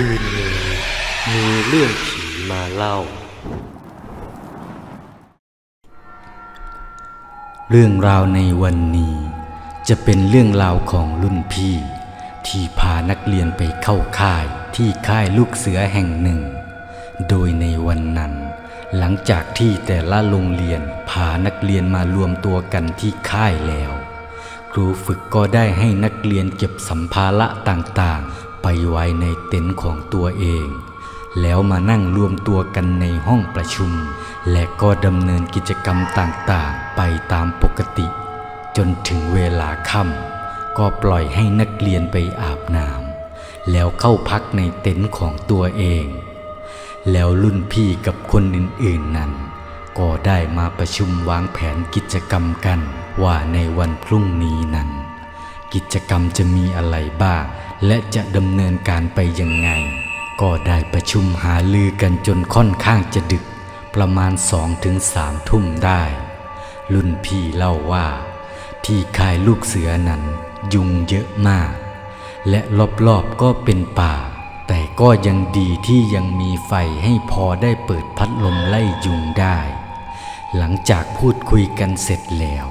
คืนนี้มีเรื่องผีมาเล่า เรื่องราวในวันนี้ จะเป็นเรื่องราวของรุ่นพี่ ที่พานักเรียนไปเข้าค่ายที่ค่ายลูกเสือแห่งหนึ่ง โดยในวันนั้น หลังจากที่แต่ละโรงเรียนพานักเรียนมารวมตัวกันที่ค่ายแล้ว ครูฝึกก็ได้ให้นักเรียนเก็บสัมภาระต่างๆ ไปไว้ในเต็นท์ของตัวเอง แล้วมานั่งรวมตัวกันในห้องประชุม และก็ดำเนินกิจกรรมต่างๆ ไปตามปกติ จนถึงเวลาค่ำก็ปล่อยให้นักเรียนไปอาบน้ำแล้วเข้าพักในเต็นท์ของตัวเอง แล้วรุ่นพี่กับคนอื่นๆนั้น ก็ได้มาประชุมวางแผนกิจกรรมกันว่าในวันพรุ่งนี้นั้น กิจกรรมจะมีอะไรบ้าง และจะดำเนินการไปยังไง ก็ได้ประชุมหาลือกันจนค่อนข้างจะดึก ประมาณสองถึงสามทุ่มได้ รุ่นพี่เล่าว่า ที่ค่ายลูกเสือนั้นยุงเยอะมาก และรอบๆก็เป็นป่า แต่ก็ยังดีที่ยังมีไฟให้พอได้เปิดพัดลมไล่ยุงได้ หลังจากพูดคุยกันเสร็จแล้ว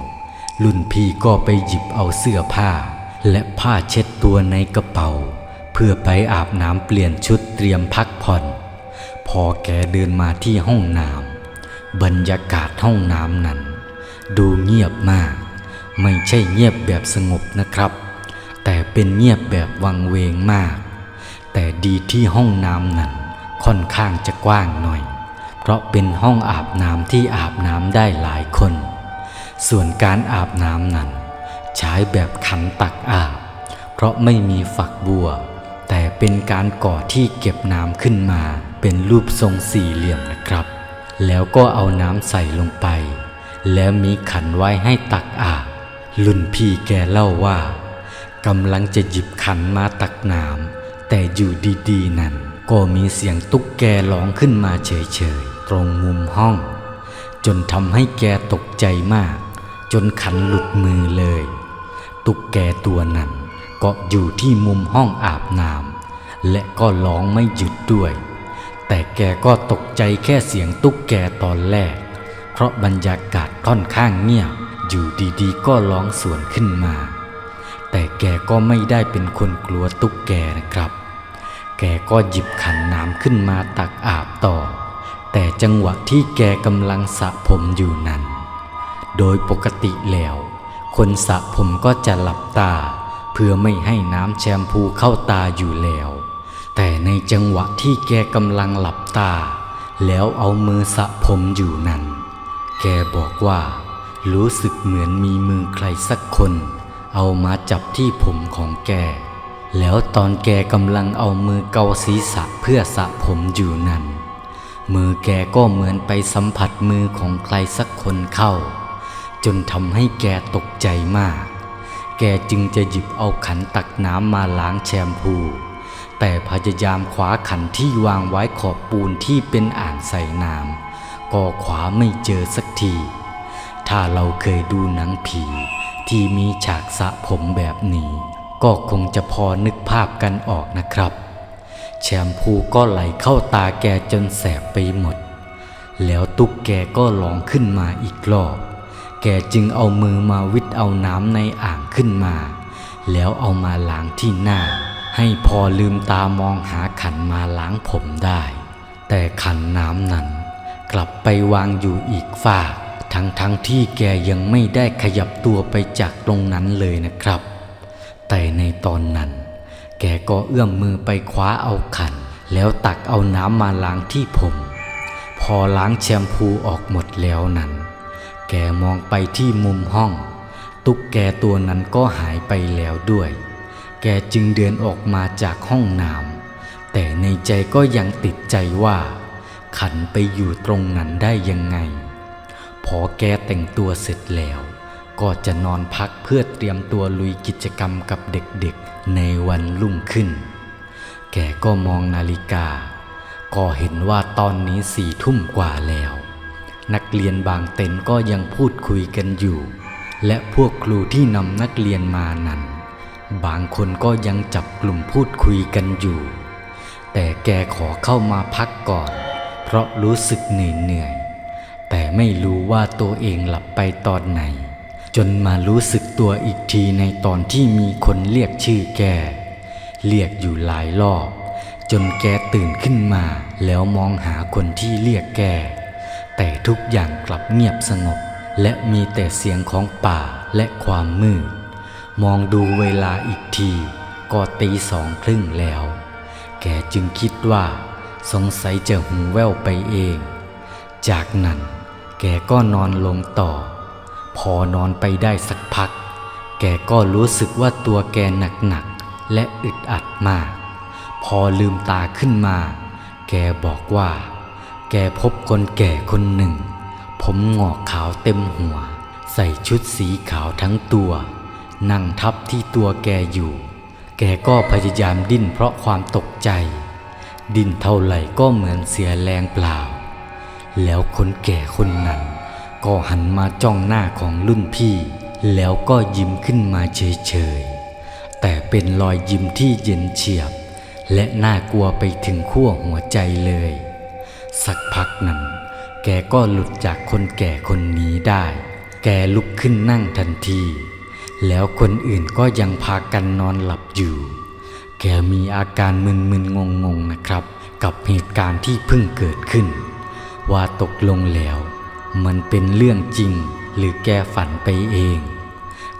รุ่นพี่ก็ไปหยิบเอาเสื้อผ้า และผ้าเช็ดตัวในกระเป๋า เพื่อไปอาบน้ำเปลี่ยนชุดเตรียมพักผ่อน พอแกเดินมาที่ห้องน้ำบรรยากาศห้องน้ำนั้น ดูเงียบมาก ไม่ใช่เงียบแบบสงบนะครับ แต่เป็นเงียบแบบวังเวงมาก แต่ดีที่ห้องน้ำนั้นค่อนข้างจะกว้างหน่อย เพราะเป็นห้องอาบน้ำที่อาบน้ำได้หลายคน ส่วนการอาบน้ำนั้น ใช้แบบขันตักอาบ เพราะไม่มีฝักบัว แต่เป็นการก่อที่เก็บน้ำขึ้นมา เป็นรูปทรงสี่เหลี่ยมนะครับ แล้วก็เอาน้ำใส่ลงไป แล้วมีขันไว้ให้ตักอาบรุ่นพี่แกเล่าว่ากำลังจะหยิบขันมาตักน้ำแต่อยู่ดีๆนั้น ก็มีเสียงตุ๊กแกร้องขึ้นมาเฉยๆ ตรงมุมห้อง จนทำให้แกตกใจมาก จนขันหลุดมือเลย ตุ๊กแกตัวนั้นเกาะอยู่ที่มุมห้องอาบน้ำและก็ร้องไม่หยุดด้วย แต่แกก็ตกใจแค่เสียงตุ๊กแกตอนแรก เพราะบรรยากาศค่อนข้างเงียบอยู่ดีๆ ก็ร้องสวนขึ้นมา แต่แกก็ไม่ได้เป็นคนกลัวตุ๊กแกนะครับ แกก็หยิบขันน้ำขึ้นมาตักอาบต่อ แต่จังหวะที่แกกำลังสระผมอยู่นั้น โดยปกติแล้ว คนสระผมก็จะหลับตา เพื่อไม่ให้น้ำแชมพูเข้าตาอยู่แล้ว แต่ในจังหวะที่แกกำลังหลับตา แล้วเอามือสระผมอยู่นั้น แกบอกว่า รู้สึกเหมือนมีมือใครสักคน เอามาจับที่ผมของแก แล้วตอนแกกำลังเอามือเกาศีรษะเพื่อสระผมอยู่นั้น มือแกก็เหมือนไปสัมผัสมือของใครสักคนเข้า จนทำให้แกตกใจมาก แกจึงจะหยิบเอาขันตักน้ำมาล้างแชมพู แต่พยายามคว้าขันที่วางไว้ขอบปูนที่เป็นอ่างใส่น้ำก็ขวาไม่เจอสักที ถ้าเราเคยดูหนังผี ที่มีฉากสะผมแบบนี้ ก็คงจะพอนึกภาพกันออกนะครับ แชมพูก็ไหลเข้าตาแกจนแสบไปหมด แล้วตุ๊กแกก็ร้องขึ้นมาอีกรอบ แกจึงเอามือมาวิดเอาน้ำในอ่างขึ้นมา แล้วเอามาล้างที่หน้า ให้พอลืมตามองหาขันมาล้างผมได้ แต่ขันน้ำนั้น กลับไปวางอยู่อีกฝากทั้งทั้งที่แกยังไม่ได้ขยับตัวไปจากตรงนั้นเลยนะครับ แต่ในตอนนั้น แกก็เอื้อมมือไปคว้าเอาขัน แล้วตักเอาน้ำมาล้างที่ผม พอล้างแชมพูออกหมดแล้วนั้น กมองไปที่มุมห้อง ตุ๊กแกตัวนั้นก็หายไปแล้วด้วย แกจึงเดินออกมาจากห้องน้ำแต่ในใจก็ยังติดใจว่า ขันไปอยู่ตรงนั้นได้ยังไง พอแกแต่งตัวเสร็จแล้ว ก็จะนอนพักเพื่อเตรียมตัวลุยกิจกรรมกับเด็กๆในวันรุ่งขึ้น แกก็มองนาฬิกา ก็เห็นว่าตอนนี้สี่ทุ่มกว่าแล้ว นักเรียนบางเต็นก็ยังพูดคุยกันอยู่ และพวกครูที่นำนักเรียนมานั้น บางคนก็ยังจับกลุ่มพูดคุยกันอยู่ แต่แกขอเข้ามาพักก่อน เพราะรู้สึกเหนื่อยเหนื่อยๆแต่ไม่รู้ว่าตัวเองหลับไปตอนไหน จนมารู้สึกตัวอีกทีในตอนที่มีคนเรียกชื่อแก เรียกอยู่หลายรอบ จนแกตื่นขึ้นมาแล้วมองหาคนที่เรียกแก แต่ทุกอย่างกลับเงียบสงบ และมีแต่เสียงของป่าและความมืด มองดูเวลาอีกทีก็ตีสองครึ่งแล้ว แกจึงคิดว่า สงสัยจะหูแว่วไปเอง จากนั้นแกก็นอนลงต่อ พอนอนไปได้สักพัก แกก็รู้สึกว่าตัวแกหนักๆและอึดอัดมาก พอลืมตาขึ้นมา แกบอกว่า แกพบคนแก่คนหนึ่ง ผมหงอกขาวเต็มหัว ใส่ชุดสีขาวทั้งตัว นั่งทับที่ตัวแกอยู่ แกก็พยายามดิ้นเพราะความตกใจ ดิ้นเท่าไหร่ก็เหมือนเสียแรงเปล่า แล้วคนแก่คนนั้น ก็หันมาจ้องหน้าของรุ่นพี่ แล้วก็ยิ้มขึ้นมาเฉยๆ แต่เป็นรอยยิ้มที่เย็นเฉียบ และน่ากลัวไปถึงขั้วหัวใจเลย สักพักนั้น แกก็หลุดจากคนแก่คนนี้ได้ แกลุกขึ้นนั่งทันที แล้วคนอื่นก็ยังพากันนอนหลับอยู่ แกมีอาการมึนๆงงๆนะครับ กับเหตุการณ์ที่เพิ่งเกิดขึ้น ว่าตกลงแล้ว มันเป็นเรื่องจริงหรือแกฝันไปเอง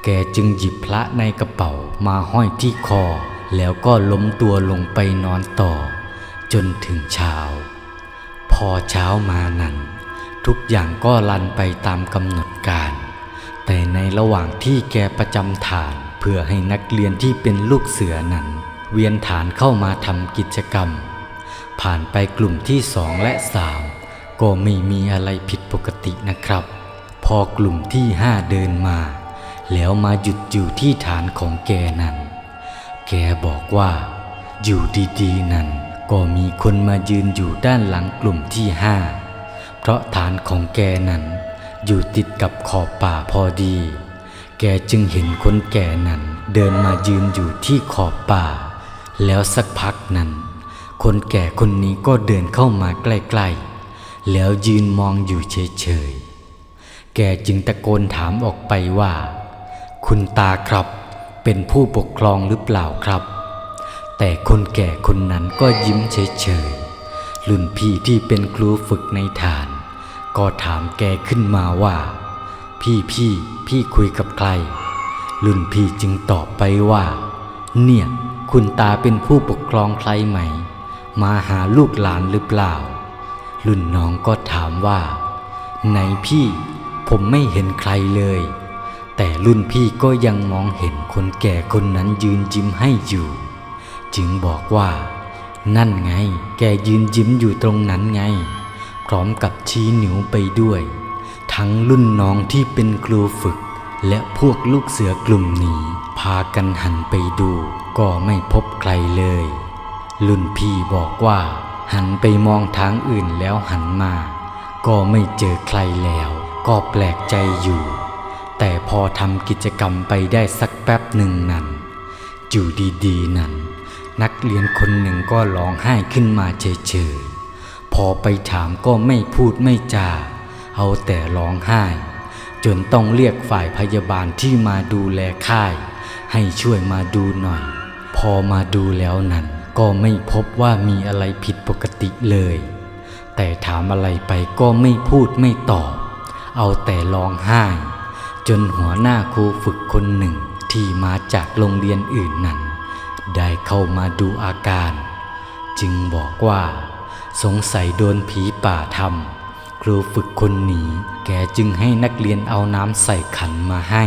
แกจึงหยิบพระในกระเป๋ามาห้อยที่คอ แล้วก็ล้มตัวลงไปนอนต่อ จนถึงเช้า พอเช้ามานั้น ทุกอย่างก็ลันไปตามกำหนดการ แต่ในระหว่างที่แกประจำฐาน เพื่อให้นักเรียนที่เป็นลูกเสือนั้น เวียนฐานเข้ามาทำกิจกรรม ผ่านไปกลุ่มที่สองและสามก็ไม่มีอะไรผิดปกตินะครับ พอกลุ่มที่ห้าเดินมา แล้วมาหยุดอยู่ที่ฐานของแกนั้น แกบอกว่า อยู่ดีๆนั้น ก็มีคนมายืนอยู่ด้านหลังกลุ่มที่ห้าเพราะฐานของแกนั้น อยู่ติดกับขอบป่าพอดี แกจึงเห็นคนแก่นั้นเดินมายืนอยู่ที่ขอบป่า แล้วสักพักนั้น คนแก่คนนี้ก็เดินเข้ามาใกล้ๆ แล้วยืนมองอยู่เฉยๆ แกจึงตะโกนถามออกไปว่า คุณตาครับ เป็นผู้ปกครองหรือเปล่าครับ แต่คนแก่คนนั้นก็ยิ้มเฉยๆรุ่นพี่ที่เป็นครูฝึกในฐาน ก็ถามแกขึ้นมาว่า พี่พี่พี่คุยกับใคร รุ่นพี่จึงตอบไปว่า เนี่ย คุณตาเป็นผู้ปกครองใครไหม มาหาลูกหลานหรือเปล่า รุ่นน้องก็ถามว่า ไหนพี่ผมไม่เห็นใครเลย แต่รุ่นพี่ก็ยังมองเห็นคนแก่คนนั้นยืนยิ้มให้อยู่ จึงบอกว่า นั่นไง แกยืนยิ้มอยู่ตรงนั้นไง พร้อมกับชี้นิ้วไปด้วย ทั้งรุ่นน้องที่เป็นครูฝึก และพวกลูกเสือกลุ่มนี้ พากันหันไปดู ก็ไม่พบใครเลย รุ่นพี่บอกว่า หันไปมองทางอื่นแล้วหันมา ก็ไม่เจอใครแล้ว ก็แปลกใจอยู่ แต่พอทำกิจกรรมไปได้สักแป๊บหนึ่งนั้นอยู่ดีๆนั้น นักเรียนคนหนึ่งก็ร้องไห้ขึ้นมาเฉยๆ พอไปถามก็ไม่พูดไม่จา เอาแต่ร้องไห้ จนต้องเรียกฝ่ายพยาบาลที่มาดูแลค่าย ให้ช่วยมาดูหน่อย พอมาดูแล้วนั้นก็ไม่พบว่ามีอะไรผิดปกติเลย แต่ถามอะไรไปก็ไม่พูดไม่ตอบ เอาแต่ร้องไห้ จนหัวหน้าครูฝึกคนหนึ่งที่มาจากโรงเรียนอื่นนั้น ได้เข้ามาดูอาการ จึงบอกว่า สงสัยโดนผีป่าทำครูฝึกคนหนีแกจึงให้นักเรียนเอาน้ำใส่ขันมาให้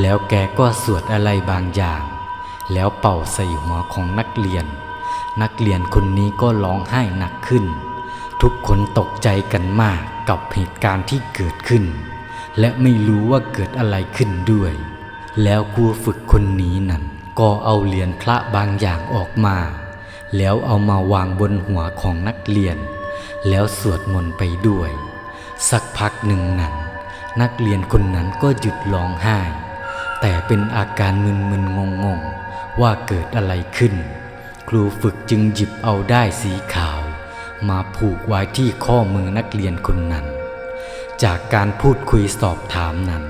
แล้วแกก็สวดอะไรบางอย่าง แล้วเป่าใส่หัวของนักเรียน นักเรียนคนนี้ก็ร้องไห้หนักขึ้น ทุกคนตกใจกันมากกับเหตุการณ์ที่เกิดขึ้น และไม่รู้ว่าเกิดอะไรขึ้นด้วย แล้วครูฝึกคนนี้นั่น ก็เอาเหรียญพระบางอย่างออกมา แล้วเอามาวางบนหัวของนักเรียน แล้วสวดมนต์ไปด้วย สักพักหนึ่งนั้น นักเรียนคนนั้นก็หยุดร้องไห้ แต่เป็นอาการมึนๆงงๆ ว่าเกิดอะไรขึ้น ครูฝึกจึงหยิบเอาได้สีขาว มาผูกไว้ที่ข้อมือนักเรียนคนนั้น จากการพูดคุยสอบถามนั้น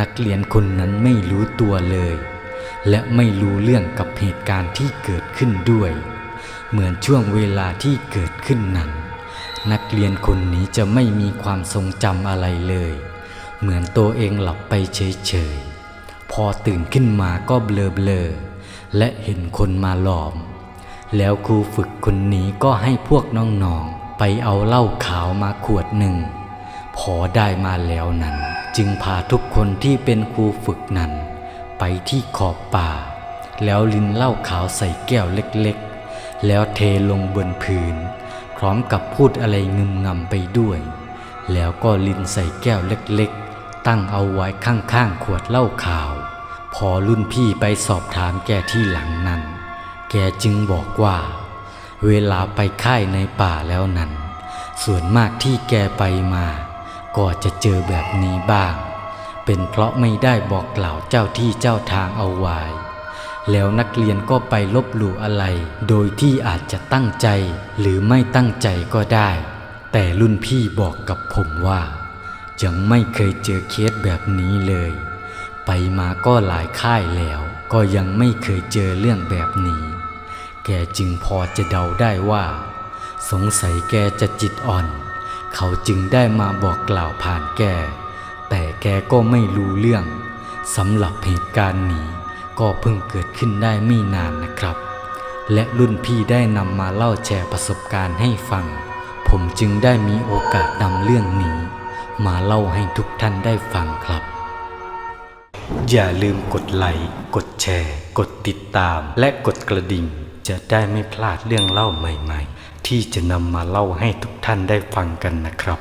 นักเรียนคนนั้นไม่รู้ตัวเลย และไม่รู้เรื่องกับเหตุการณ์ที่เกิดขึ้นด้วย เหมือนช่วงเวลาที่เกิดขึ้นนั้น นักเรียนคนนี้จะไม่มีความทรงจำอะไรเลย เหมือนตัวเองหลับไปเฉยๆ พอตื่นขึ้นมาก็เบลอๆ และเห็นคนมาหลอม แล้วครูฝึกคนนี้ก็ให้พวกน้องๆ ไปเอาเหล้าขาวมาขวดหนึ่ง พอได้มาแล้วนั้น จึงพาทุกคนที่เป็นครูฝึกนั้น ไปที่ขอบป่า แล้วลินเหล้าขาวใส่แก้วเล็กๆ แล้วเทลงบนพื้น พร้อมกับพูดอะไรงึมงำไปด้วย แล้วก็ลินใส่แก้วเล็กๆ ตั้งเอาไว้ข้างๆ ขวดเหล้าขาว พอรุ่นพี่ไปสอบถามแกที่หลังนั้น แกจึงบอกว่า เวลาไปค่ายในป่าแล้วนั้น ส่วนมากที่แกไปมา ก็จะเจอแบบนี้บ้าง เป็นเพราะไม่ได้บอกกล่าวเจ้าที่เจ้าทางเอาไว้ แล้วนักเรียนก็ไปลบหลู่อะไร โดยที่อาจจะตั้งใจหรือไม่ตั้งใจก็ได้ แต่รุ่นพี่บอกกับผมว่า ยังไม่เคยเจอเคสแบบนี้เลย ไปมาก็หลายค่ายแล้ว ก็ยังไม่เคยเจอเรื่องแบบนี้ แกจึงพอจะเดาได้ว่า สงสัยแกจะจิตอ่อน เขาจึงได้มาบอกกล่าวผ่านแก แต่แกก็ไม่รู้เรื่องสำหรับเหตุการณ์นี้ก็เพิ่งเกิดขึ้นได้ไม่นานนะครับ และรุ่นพี่ได้นำมาเล่าแชร์ประสบการณ์ให้ฟัง ผมจึงได้มีโอกาสนำเรื่องนี้ มาเล่าให้ทุกท่านได้ฟังครับ อย่าลืมกดไลค์กดแชร์ กดติดตาม และกดกระดิ่ง จะได้ไม่พลาดเรื่องเล่าใหม่ ๆ ที่จะนำมาเล่าให้ทุกท่านได้ฟังกันนะครับ